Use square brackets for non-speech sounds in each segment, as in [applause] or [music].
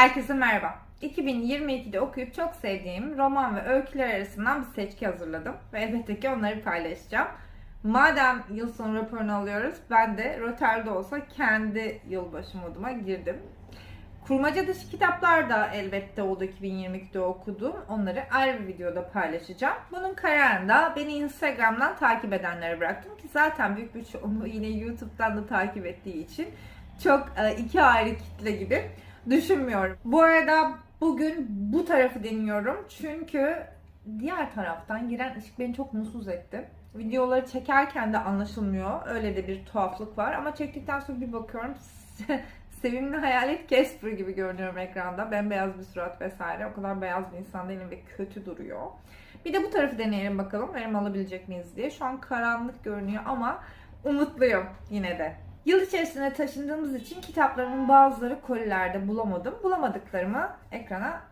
Herkese merhaba. 2022'de okuyup çok sevdiğim roman ve öyküler arasından bir seçki hazırladım ve elbette ki onları paylaşacağım. Madem yıl sonu raporunu alıyoruz, ben de Rotar'da olsa kendi yılbaşı moduma girdim. Kurmaca dışı kitaplar da elbette oldu 2022'de okudum. Onları ayrı bir videoda paylaşacağım. Bunun kararını da beni Instagram'dan takip edenlere bıraktım ki zaten büyük bir çoğunluğu yine YouTube'dan da takip ettiği için çok e, iki ayrı kitle gibi düşünmüyorum. Bu arada bugün bu tarafı deniyorum çünkü diğer taraftan giren ışık beni çok mutsuz etti. Videoları çekerken de anlaşılmıyor. Öyle de bir tuhaflık var ama çektikten sonra bir bakıyorum sevimli hayalet Casper gibi görünüyorum ekranda. Bembeyaz bir surat vesaire. O kadar beyaz bir insan değilim ve kötü duruyor. Bir de bu tarafı deneyelim bakalım. Verim alabilecek miyiz diye. Şu an karanlık görünüyor ama umutluyum yine de. Yıl içerisinde taşındığımız için kitaplarımın bazıları kolilerde bulamadım. Bulamadıklarımı ekrana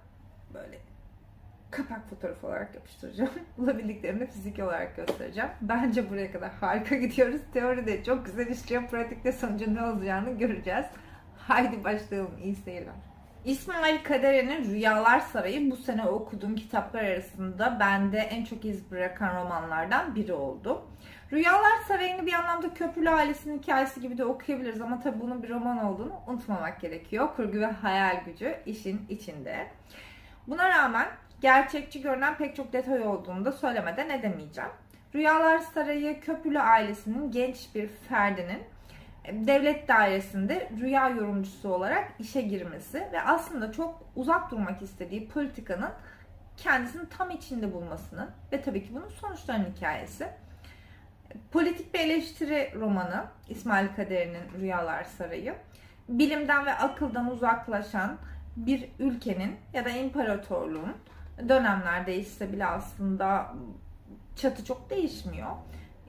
böyle kapak fotoğrafı olarak yapıştıracağım. [laughs] Bulabildiklerimi fiziki olarak göstereceğim. Bence buraya kadar harika gidiyoruz. Teoride çok güzel işliyor. Pratikte sonucu ne olacağını göreceğiz. Haydi başlayalım. İyi seyirler. İsmail Kadere'nin Rüyalar Sarayı bu sene okuduğum kitaplar arasında bende en çok iz bırakan romanlardan biri oldu. Rüyalar Sarayı'nı bir anlamda Köprülü ailesinin hikayesi gibi de okuyabiliriz ama tabii bunun bir roman olduğunu unutmamak gerekiyor. Kurgu ve hayal gücü işin içinde. Buna rağmen gerçekçi görünen pek çok detay olduğunu da söylemeden edemeyeceğim. Rüyalar Sarayı Köprülü ailesinin genç bir ferdinin devlet dairesinde rüya yorumcusu olarak işe girmesi ve aslında çok uzak durmak istediği politikanın kendisini tam içinde bulmasının ve tabii ki bunun sonuçlarının hikayesi. Politik bir eleştiri romanı İsmail Kaderi'nin Rüyalar Sarayı. Bilimden ve akıldan uzaklaşan bir ülkenin ya da imparatorluğun dönemler değişse bile aslında çatı çok değişmiyor.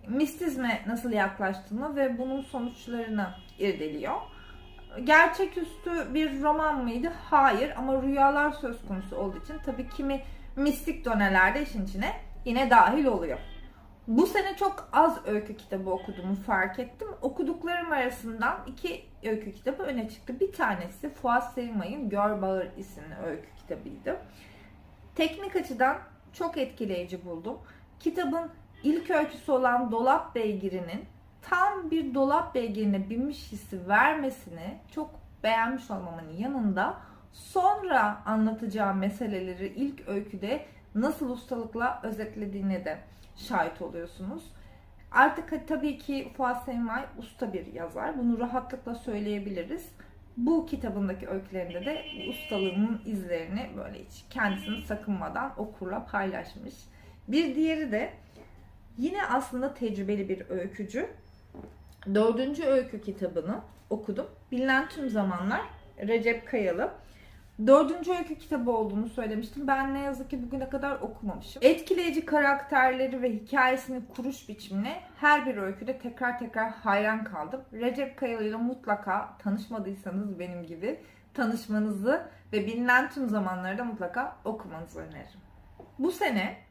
Mistizme nasıl yaklaştığını ve bunun sonuçlarını irdeliyor. Gerçeküstü bir roman mıydı? Hayır ama rüyalar söz konusu olduğu için tabii kimi mistik dönelerde işin içine yine dahil oluyor. Bu sene çok az öykü kitabı okuduğumu fark ettim. Okuduklarım arasından iki öykü kitabı öne çıktı. Bir tanesi Fuat Sevmay'ın Gör Bağır isimli öykü kitabıydı. Teknik açıdan çok etkileyici buldum. Kitabın ilk öyküsü olan Dolap Beygiri'nin tam bir dolap beygirine binmiş hissi vermesini çok beğenmiş olmamın yanında sonra anlatacağı meseleleri ilk öyküde nasıl ustalıkla özetlediğine de şahit oluyorsunuz. Artık tabii ki Fuat Sevmay usta bir yazar. Bunu rahatlıkla söyleyebiliriz. Bu kitabındaki öykülerinde de ustalığının izlerini böyle hiç kendisini sakınmadan okurla paylaşmış. Bir diğeri de yine aslında tecrübeli bir öykücü. Dördüncü öykü kitabını okudum. Bilinen tüm zamanlar Recep Kayalı. Dördüncü öykü kitabı olduğunu söylemiştim. Ben ne yazık ki bugüne kadar okumamışım. Etkileyici karakterleri ve hikayesini kuruş biçimine her bir öyküde tekrar tekrar hayran kaldım. Recep Kayalı ile mutlaka tanışmadıysanız benim gibi tanışmanızı ve bilinen tüm zamanlarda mutlaka okumanızı öneririm. Bu sene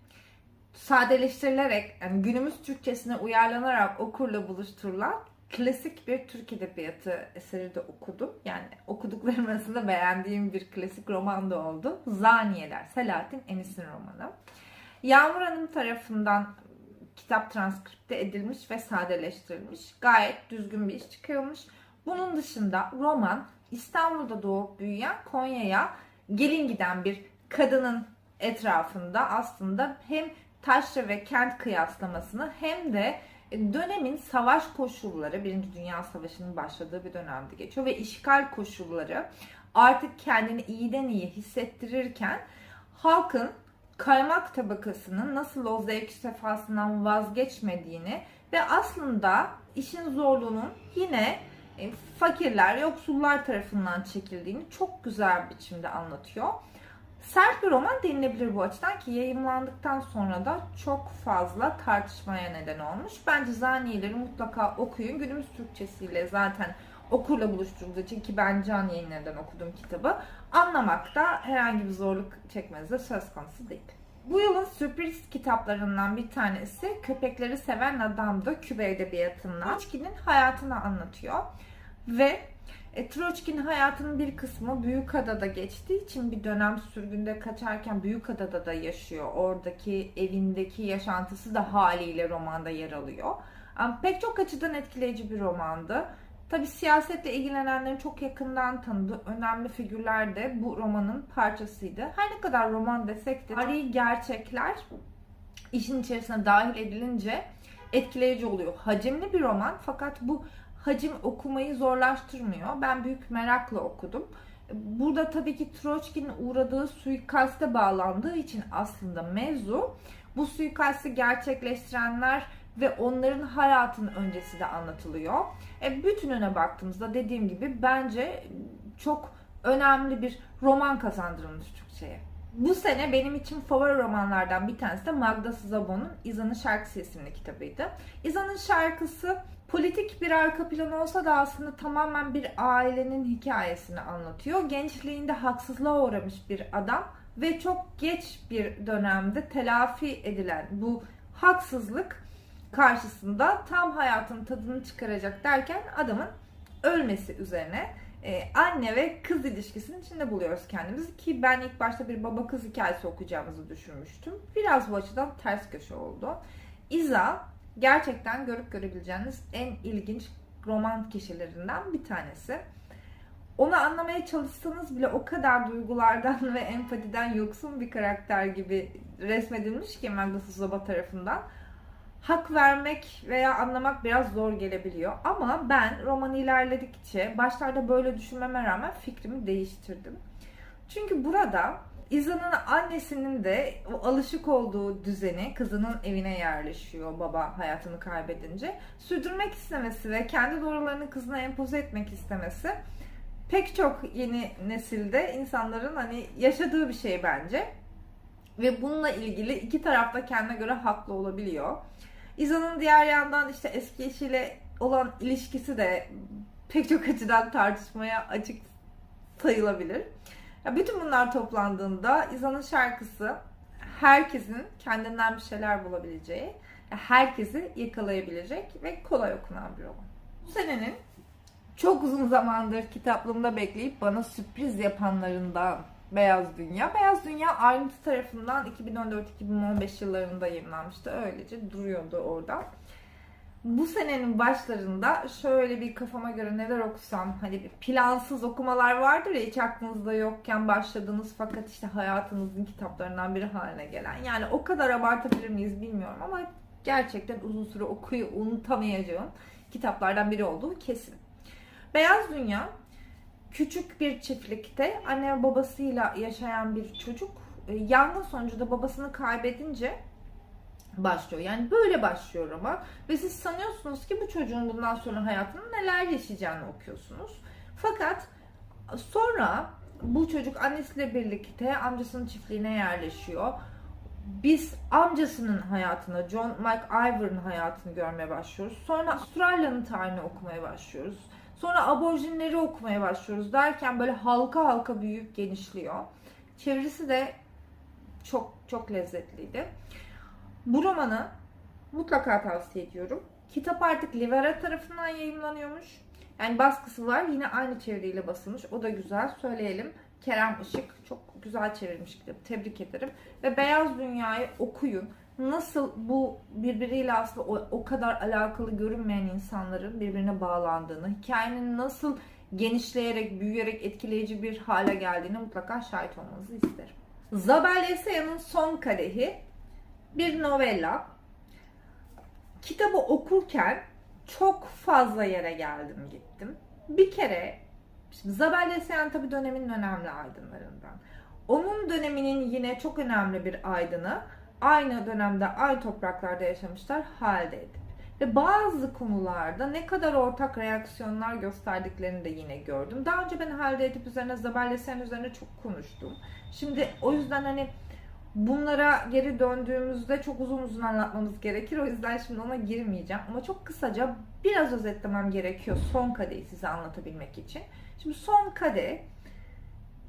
sadeleştirilerek yani günümüz Türkçesine uyarlanarak okurla buluşturulan klasik bir Türk Edebiyatı eseri de okudum. Yani okuduklarım arasında beğendiğim bir klasik roman da oldu. Zaniyeler, Selahattin Enis'in romanı. Yağmur Hanım tarafından kitap transkripte edilmiş ve sadeleştirilmiş. Gayet düzgün bir iş çıkıyormuş. Bunun dışında roman İstanbul'da doğup büyüyen Konya'ya gelin giden bir kadının etrafında aslında hem taşra ve kent kıyaslamasını hem de dönemin savaş koşulları, Birinci Dünya Savaşı'nın başladığı bir dönemde geçiyor ve işgal koşulları artık kendini iyiden iyi hissettirirken halkın kaymak tabakasının nasıl o zevk sefasından vazgeçmediğini ve aslında işin zorluğunun yine e, fakirler, yoksullar tarafından çekildiğini çok güzel biçimde anlatıyor. Sert bir roman denilebilir bu açıdan ki yayınlandıktan sonra da çok fazla tartışmaya neden olmuş. Bence Zaniyeleri mutlaka okuyun. Günümüz Türkçesiyle zaten okurla buluşturulduğu için ki ben can yayınlarından okudum kitabı. Anlamakta herhangi bir zorluk çekmenize söz konusu değil. Bu yılın sürpriz kitaplarından bir tanesi Köpekleri Seven Adam'dı Kübe Edebiyatı'ndan. İçkinin hayatını anlatıyor. Ve E, Troçkin hayatının bir kısmı Büyükada'da geçtiği için bir dönem sürgünde kaçarken Büyükada'da da yaşıyor. Oradaki evindeki yaşantısı da haliyle romanda yer alıyor. Ama pek çok açıdan etkileyici bir romandı. Tabi siyasetle ilgilenenlerin çok yakından tanıdığı önemli figürler de bu romanın parçasıydı. Her ne kadar roman desek de tarihi gerçekler işin içerisine dahil edilince etkileyici oluyor. Hacimli bir roman fakat bu hacim okumayı zorlaştırmıyor. Ben büyük merakla okudum. Burada tabii ki Troçki'nin uğradığı suikaste bağlandığı için aslında mevzu bu suikasti gerçekleştirenler ve onların hayatının öncesi de anlatılıyor. E, bütününe baktığımızda dediğim gibi bence çok önemli bir roman kazandırılmış Türkçe'ye. Bu sene benim için favori romanlardan bir tanesi de Magda Szabon'un İza'nın Şarkısı isimli kitabıydı. İza'nın Şarkısı politik bir arka plan olsa da aslında tamamen bir ailenin hikayesini anlatıyor. Gençliğinde haksızlığa uğramış bir adam ve çok geç bir dönemde telafi edilen bu haksızlık karşısında tam hayatın tadını çıkaracak derken adamın ölmesi üzerine e, anne ve kız ilişkisinin içinde buluyoruz kendimizi ki ben ilk başta bir baba kız hikayesi okuyacağımızı düşünmüştüm. Biraz bu açıdan ters köşe oldu. İza gerçekten görüp görebileceğiniz en ilginç roman kişilerinden bir tanesi. Onu anlamaya çalışsanız bile o kadar duygulardan [laughs] ve empatiden yoksun bir karakter gibi resmedilmiş ki Magda Suzaba tarafından hak vermek veya anlamak biraz zor gelebiliyor. Ama ben romanı ilerledikçe başlarda böyle düşünmeme rağmen fikrimi değiştirdim. Çünkü burada İza'nın annesinin de o alışık olduğu düzeni kızının evine yerleşiyor baba hayatını kaybedince. Sürdürmek istemesi ve kendi doğrularını kızına empoze etmek istemesi pek çok yeni nesilde insanların hani yaşadığı bir şey bence. Ve bununla ilgili iki taraf da kendine göre haklı olabiliyor. İza'nın diğer yandan işte eski eşiyle olan ilişkisi de pek çok açıdan tartışmaya açık sayılabilir. Ya bütün bunlar toplandığında İza'nın şarkısı herkesin kendinden bir şeyler bulabileceği, herkesi yakalayabilecek ve kolay okunan bir roman. Bu senenin çok uzun zamandır kitaplığımda bekleyip bana sürpriz yapanlarından Beyaz Dünya. Beyaz Dünya ayrıntı tarafından 2014-2015 yıllarında yayınlanmıştı. Öylece duruyordu orada. Bu senenin başlarında şöyle bir kafama göre neler okusam hani bir plansız okumalar vardır ya hiç aklınızda yokken başladınız fakat işte hayatınızın kitaplarından biri haline gelen. Yani o kadar abartabilir miyiz bilmiyorum ama gerçekten uzun süre okuyu unutamayacağım kitaplardan biri olduğu kesin. Beyaz Dünya küçük bir çiftlikte anne babasıyla yaşayan bir çocuk e, yangın sonucunda babasını kaybedince başlıyor. Yani böyle başlıyor ama ve siz sanıyorsunuz ki bu çocuğun bundan sonra hayatının neler yaşayacağını okuyorsunuz. Fakat sonra bu çocuk annesiyle birlikte amcasının çiftliğine yerleşiyor. Biz amcasının hayatını, John McIver'ın hayatını görmeye başlıyoruz. Sonra Avustralya'nın tarihini okumaya başlıyoruz. Sonra aborjinleri okumaya başlıyoruz derken böyle halka halka büyüyüp genişliyor. Çevirisi de çok çok lezzetliydi. Bu romanı mutlaka tavsiye ediyorum. Kitap artık Livera tarafından yayınlanıyormuş. Yani baskısı var. Yine aynı çeviriyle basılmış. O da güzel. Söyleyelim. Kerem Işık çok güzel çevirmiş kitap. Tebrik ederim. Ve Beyaz Dünya'yı okuyun nasıl bu birbiriyle aslında o, o kadar alakalı görünmeyen insanların birbirine bağlandığını, hikayenin nasıl genişleyerek, büyüyerek etkileyici bir hale geldiğini mutlaka şahit olmanızı isterim. Zabel Esaya'nın Son Kadehi bir novella. Kitabı okurken çok fazla yere geldim gittim. Bir kere Şimdi Zabel Esayan tabii dönemin önemli aydınlarından. Onun döneminin yine çok önemli bir aydını aynı dönemde aynı topraklarda yaşamışlar halde edip. Ve bazı konularda ne kadar ortak reaksiyonlar gösterdiklerini de yine gördüm. Daha önce ben halde edip üzerine Zabel Sen üzerine çok konuştum. Şimdi o yüzden hani bunlara geri döndüğümüzde çok uzun uzun anlatmamız gerekir. O yüzden şimdi ona girmeyeceğim. Ama çok kısaca biraz özetlemem gerekiyor son kadeyi size anlatabilmek için. Şimdi son kade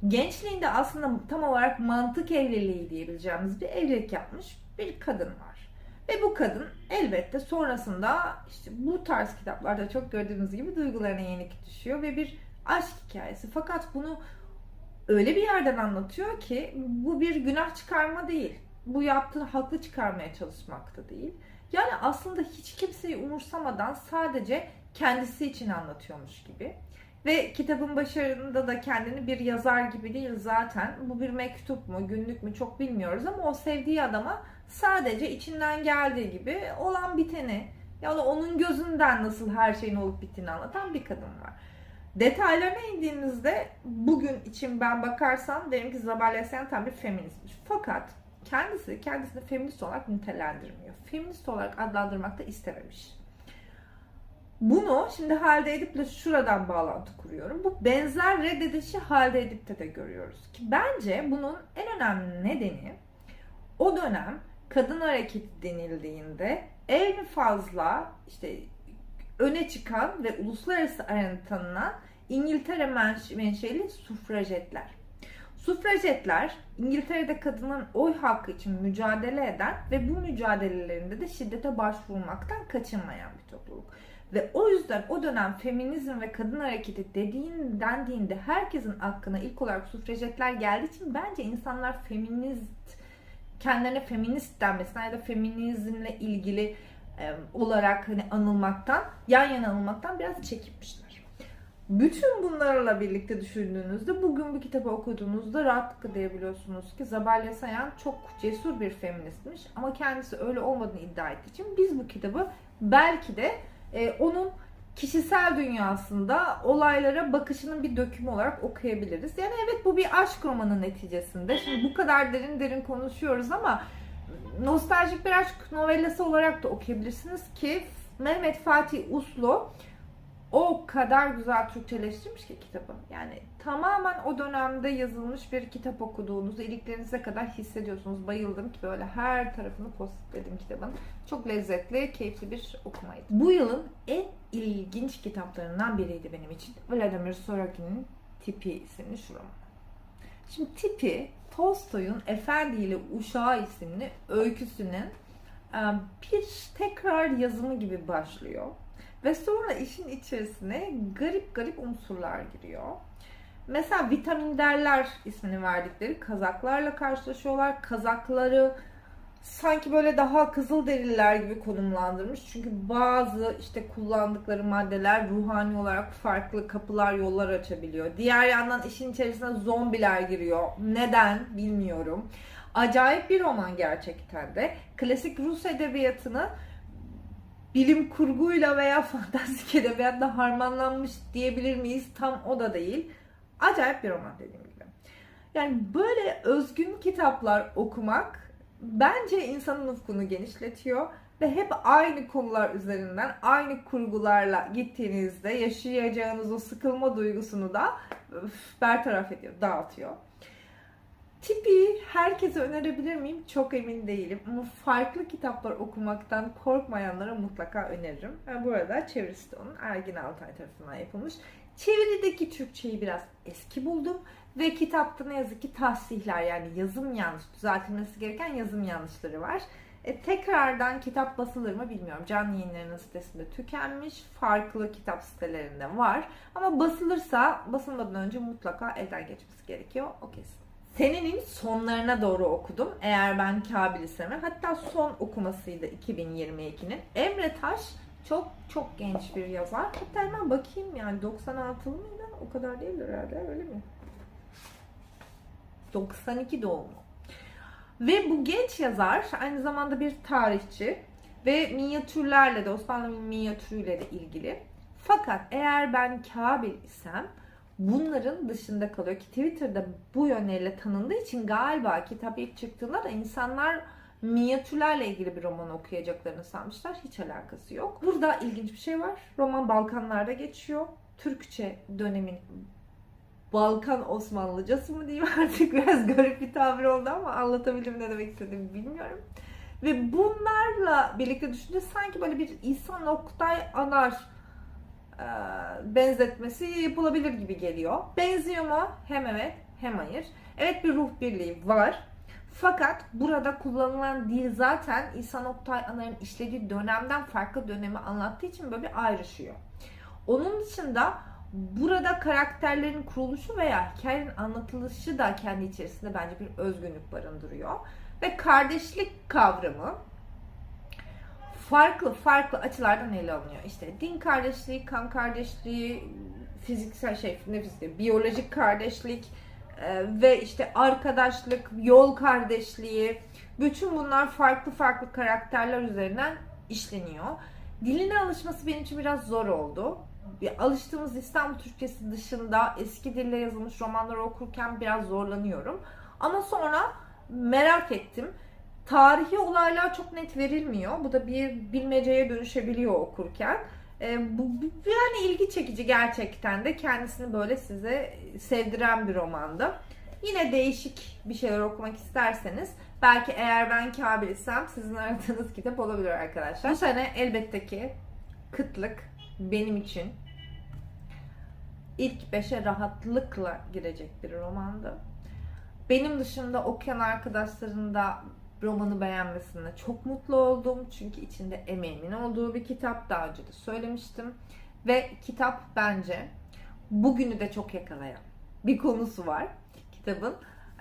gençliğinde aslında tam olarak mantık evliliği diyebileceğimiz bir evlilik yapmış bir kadın var. Ve bu kadın elbette sonrasında işte bu tarz kitaplarda çok gördüğümüz gibi duygularına yenik düşüyor ve bir aşk hikayesi. Fakat bunu öyle bir yerden anlatıyor ki bu bir günah çıkarma değil. Bu yaptığı haklı çıkarmaya çalışmak da değil. Yani aslında hiç kimseyi umursamadan sadece kendisi için anlatıyormuş gibi. Ve kitabın başarında da kendini bir yazar gibi değil zaten. Bu bir mektup mu, günlük mü çok bilmiyoruz ama o sevdiği adama sadece içinden geldiği gibi olan biteni yani onun gözünden nasıl her şeyin olup bittiğini anlatan bir kadın var. Detaylarına indiğimizde bugün için ben bakarsam derim ki Zabal Esyan tam bir feministmiş. Fakat kendisi kendisini feminist olarak nitelendirmiyor. Feminist olarak adlandırmak da istememiş. Bunu şimdi Halide Edip'le şuradan bağlantı kuruyorum. Bu benzer reddedişi Halide Edip'te de görüyoruz. Ki bence bunun en önemli nedeni o dönem kadın hareketi denildiğinde en fazla işte öne çıkan ve uluslararası arenada tanınan İngiltere menşeli sufrajetler. Sufrajetler İngiltere'de kadının oy hakkı için mücadele eden ve bu mücadelelerinde de şiddete başvurmaktan kaçınmayan bir topluluk. Ve o yüzden o dönem feminizm ve kadın hareketi dediğin dendiğinde herkesin aklına ilk olarak sufrajetler geldiği için bence insanlar feminist kendilerine feminist denmesinden ya da feminizmle ilgili e, olarak hani anılmaktan, yan yana anılmaktan biraz çekinmişler. Bütün bunlarla birlikte düşündüğünüzde bugün bu kitabı okuduğunuzda rahatlıkla diyebiliyorsunuz ki Zabalya Sayan çok cesur bir feministmiş ama kendisi öyle olmadığını iddia ettiği için biz bu kitabı belki de e, onun kişisel dünyasında olaylara bakışının bir dökümü olarak okuyabiliriz. Yani evet bu bir aşk romanı neticesinde. Şimdi bu kadar derin derin konuşuyoruz ama nostaljik bir aşk novellası olarak da okuyabilirsiniz ki Mehmet Fatih Uslu o kadar güzel Türkçeleştirmiş ki kitabı. Yani tamamen o dönemde yazılmış bir kitap okuduğunuzda iliklerinize kadar hissediyorsunuz. Bayıldım ki böyle her tarafını postledim kitabın. Çok lezzetli, keyifli bir okumaydı. Bu yılın en ilginç kitaplarından biriydi benim için. Vladimir Sorokin'in Tipi isimli şu. Şimdi Tipi, Tolstoy'un Efendi ile Uşağı isimli öyküsünün bir tekrar yazımı gibi başlıyor. Ve sonra işin içerisine garip garip unsurlar giriyor. Mesela vitamin derler ismini verdikleri kazaklarla karşılaşıyorlar. Kazakları sanki böyle daha kızıl deriler gibi konumlandırmış. Çünkü bazı işte kullandıkları maddeler ruhani olarak farklı kapılar, yollar açabiliyor. Diğer yandan işin içerisine zombiler giriyor. Neden bilmiyorum. Acayip bir roman gerçekten de. Klasik Rus edebiyatını bilim kurguyla veya [laughs] fantastik edebiyatla harmanlanmış diyebilir miyiz? Tam o da değil. Acayip bir roman dediğim gibi. Yani böyle özgün kitaplar okumak bence insanın ufkunu genişletiyor ve hep aynı konular üzerinden aynı kurgularla gittiğinizde yaşayacağınız o sıkılma duygusunu da öf, bertaraf ediyor, dağıtıyor. Tipi herkese önerebilir miyim? Çok emin değilim. Ama farklı kitaplar okumaktan korkmayanlara mutlaka öneririm. Yani bu arada çevirisi de onun Ergin Altay tarafından yapılmış. Çevirideki Türkçeyi biraz eski buldum. Ve kitapta ne yazık ki tahsihler yani yazım yanlış, düzeltilmesi gereken yazım yanlışları var. E, tekrardan kitap basılır mı bilmiyorum. Can yayınlarının sitesinde tükenmiş. Farklı kitap sitelerinde var. Ama basılırsa basılmadan önce mutlaka elden geçmesi gerekiyor. O kesin. Senenin sonlarına doğru okudum. Eğer ben Kabil isemi. Hatta son okumasıydı 2022'nin. Emre Taş çok çok genç bir yazar. Hatta hemen bakayım yani 96'lı mıydı? O kadar değil herhalde öyle mi? 92 doğumlu. Ve bu genç yazar aynı zamanda bir tarihçi ve minyatürlerle de Osmanlı minyatürüyle de ilgili. Fakat eğer ben Kabil isem bunların dışında kalıyor ki Twitter'da bu yönleriyle tanındığı için galiba kitap ilk çıktığında da insanlar minyatürlerle ilgili bir roman okuyacaklarını sanmışlar. Hiç alakası yok. Burada ilginç bir şey var. Roman Balkanlarda geçiyor. Türkçe dönemin Balkan Osmanlıcası mı diyeyim [laughs] artık biraz garip bir tabir oldu ama anlatabildim ne demek istediğimi bilmiyorum. Ve bunlarla birlikte düşünce sanki böyle bir İsa Oktay Anar benzetmesi yapılabilir gibi geliyor. Benziyor mu? Hem evet hem hayır. Evet bir ruh birliği var. Fakat burada kullanılan dil zaten İhsan Oktay Anar'ın işlediği dönemden farklı dönemi anlattığı için böyle bir ayrışıyor. Onun dışında Burada karakterlerin kuruluşu veya hikayenin anlatılışı da kendi içerisinde bence bir özgünlük barındırıyor. Ve kardeşlik kavramı farklı farklı açılardan ele alınıyor. İşte din kardeşliği, kan kardeşliği, fiziksel şey, ne fiziksel, biyolojik kardeşlik e, ve işte arkadaşlık, yol kardeşliği. Bütün bunlar farklı farklı karakterler üzerinden işleniyor. Diline alışması benim için biraz zor oldu. Alıştığımız İstanbul Türkçesi dışında eski dille yazılmış romanları okurken biraz zorlanıyorum. Ama sonra merak ettim. Tarihi olaylar çok net verilmiyor. Bu da bir bilmeceye dönüşebiliyor okurken. E, bu bu- yani ilgi çekici gerçekten de kendisini böyle size sevdiren bir romandı. Yine değişik bir şeyler okumak isterseniz belki eğer ben Kabil isem sizin aradığınız kitap olabilir arkadaşlar. Bu sene elbette ki Kıtlık benim için ilk beşe rahatlıkla girecek bir romandı. Benim dışında okuyan arkadaşların da romanı beğenmesine çok mutlu oldum. Çünkü içinde emeğimin olduğu bir kitap. Daha önce de söylemiştim. Ve kitap bence bugünü de çok yakalayan bir konusu var kitabın.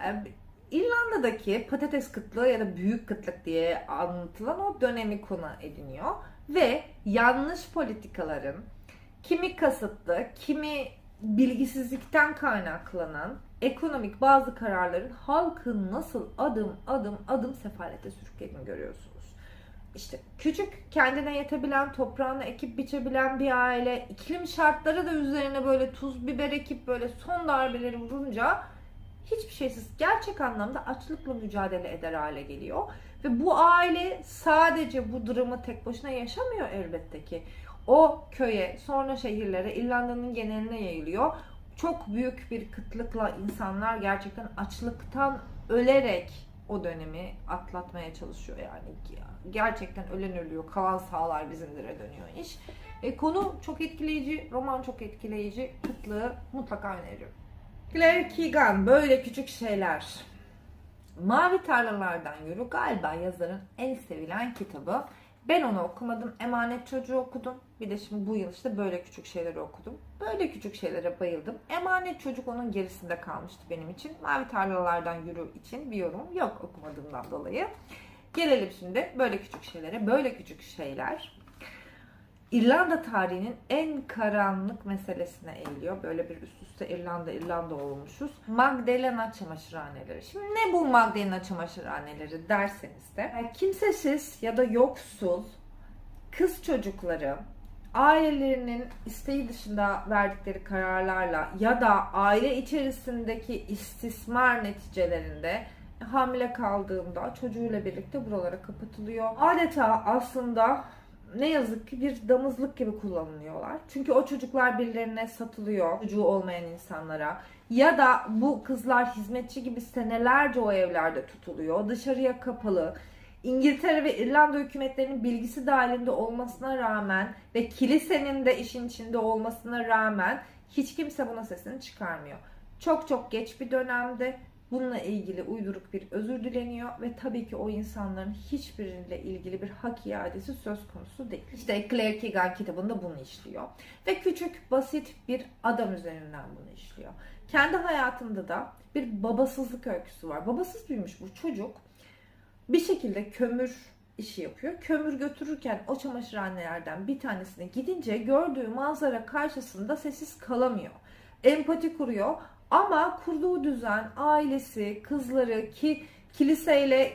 Ee, İrlanda'daki patates kıtlığı ya da büyük kıtlık diye anlatılan o dönemi konu ediniyor. Ve yanlış politikaların kimi kasıtlı, kimi bilgisizlikten kaynaklanan ekonomik bazı kararların halkı nasıl adım adım adım sefalete sürüklediğini görüyorsunuz. İşte küçük kendine yetebilen, toprağını ekip biçebilen bir aile iklim şartları da üzerine böyle tuz biber ekip böyle son darbeleri vurunca hiçbir şeysiz gerçek anlamda açlıkla mücadele eder hale geliyor. Ve bu aile sadece bu dramı tek başına yaşamıyor elbette ki. O köye, sonra şehirlere, İrlanda'nın geneline yayılıyor. Çok büyük bir kıtlıkla insanlar gerçekten açlıktan ölerek o dönemi atlatmaya çalışıyor yani. Gerçekten ölen ölüyor, kalan sağlar bizimlere dönüyor iş. E, konu çok etkileyici, roman çok etkileyici. Kıtlığı mutlaka öneriyorum. Claire Keegan, böyle küçük şeyler. Mavi Tarlalardan Yürü galiba yazarın en sevilen kitabı. Ben onu okumadım. Emanet Çocuğu okudum. Bir de şimdi bu yıl işte böyle küçük şeyleri okudum. Böyle küçük şeylere bayıldım. Emanet Çocuk onun gerisinde kalmıştı benim için. Mavi Tarlalardan Yürü için bir yorum yok okumadığımdan dolayı. Gelelim şimdi böyle küçük şeylere. Böyle küçük şeyler İrlanda tarihinin en karanlık meselesine eğiliyor. Böyle bir üst üste İrlanda İrlanda olmuşuz. Magdalena çamaşırhaneleri. Şimdi ne bu Magdalena çamaşırhaneleri derseniz de kimsesiz ya da yoksul kız çocukları ailelerinin isteği dışında verdikleri kararlarla ya da aile içerisindeki istismar neticelerinde hamile kaldığında çocuğuyla birlikte buralara kapatılıyor. Adeta aslında ne yazık ki bir damızlık gibi kullanılıyorlar. Çünkü o çocuklar birilerine satılıyor, çocuğu olmayan insanlara. Ya da bu kızlar hizmetçi gibi senelerce o evlerde tutuluyor. Dışarıya kapalı. İngiltere ve İrlanda hükümetlerinin bilgisi dahilinde olmasına rağmen ve kilisenin de işin içinde olmasına rağmen hiç kimse buna sesini çıkarmıyor. Çok çok geç bir dönemde bununla ilgili uyduruk bir özür dileniyor ve tabii ki o insanların hiçbiriyle ilgili bir hak iadesi söz konusu değil. İşte Claire Keegan kitabında bunu işliyor. Ve küçük, basit bir adam üzerinden bunu işliyor. Kendi hayatında da bir babasızlık öyküsü var. Babasız büyümüş bu çocuk. Bir şekilde kömür işi yapıyor. Kömür götürürken o çamaşırhanelerden bir tanesine gidince gördüğü manzara karşısında sessiz kalamıyor. Empati kuruyor ama kurduğu düzen, ailesi, kızları ki kiliseyle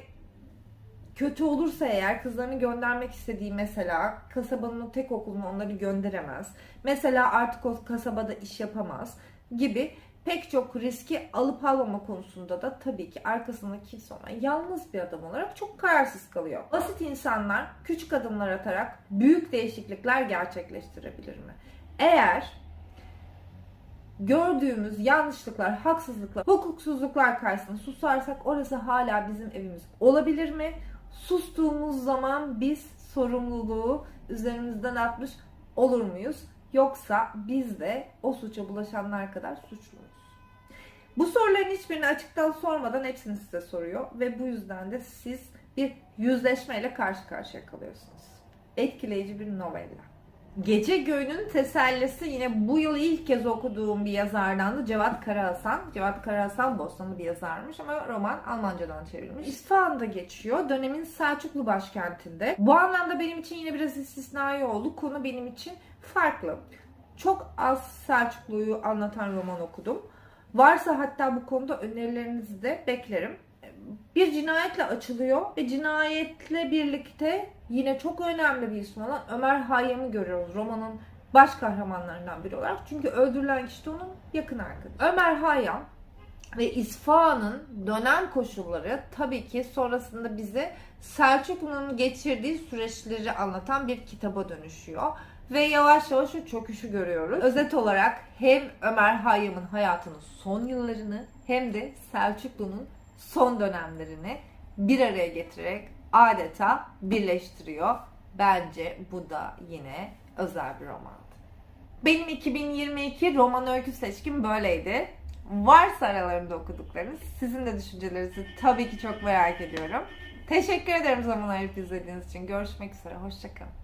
kötü olursa eğer kızlarını göndermek istediği mesela kasabanın tek okuluna onları gönderemez. Mesela artık o kasabada iş yapamaz gibi pek çok riski alıp almama konusunda da tabii ki arkasında kimse olmayan yalnız bir adam olarak çok kararsız kalıyor. Basit insanlar küçük adımlar atarak büyük değişiklikler gerçekleştirebilir mi? Eğer gördüğümüz yanlışlıklar, haksızlıklar, hukuksuzluklar karşısında susarsak orası hala bizim evimiz olabilir mi? Sustuğumuz zaman biz sorumluluğu üzerimizden atmış olur muyuz? Yoksa biz de o suça bulaşanlar kadar suçlu muyuz? Bu soruların hiçbirini açıktan sormadan hepsini size soruyor ve bu yüzden de siz bir yüzleşmeyle karşı karşıya kalıyorsunuz. Etkileyici bir novella. Gece Göğü'nün tesellisi yine bu yıl ilk kez okuduğum bir yazardan da Cevat Karahasan. Cevat Karahasan Bosnalı bir yazarmış ama roman Almancadan çevrilmiş. İsfahan'da geçiyor. Dönemin Selçuklu başkentinde. Bu anlamda benim için yine biraz istisnai oldu. Konu benim için farklı. Çok az Selçuklu'yu anlatan roman okudum. Varsa hatta bu konuda önerilerinizi de beklerim. Bir cinayetle açılıyor ve cinayetle birlikte yine çok önemli bir isim olan Ömer Hayyam'ı görüyoruz romanın baş kahramanlarından biri olarak. Çünkü öldürülen kişi de onun yakın arkadaşı. Ömer Hayyam ve İsfahan'ın dönem koşulları tabii ki sonrasında bize Selçuklu'nun geçirdiği süreçleri anlatan bir kitaba dönüşüyor. Ve yavaş yavaş o çöküşü görüyoruz. Özet olarak hem Ömer Hayyam'ın hayatının son yıllarını hem de Selçuklu'nun son dönemlerini bir araya getirerek adeta birleştiriyor. Bence bu da yine özel bir romandı. Benim 2022 roman öykü seçkim böyleydi. Varsa aralarında okuduklarınız, sizin de düşüncelerinizi tabii ki çok merak ediyorum. Teşekkür ederim zaman ayırıp izlediğiniz için. Görüşmek üzere, hoşçakalın.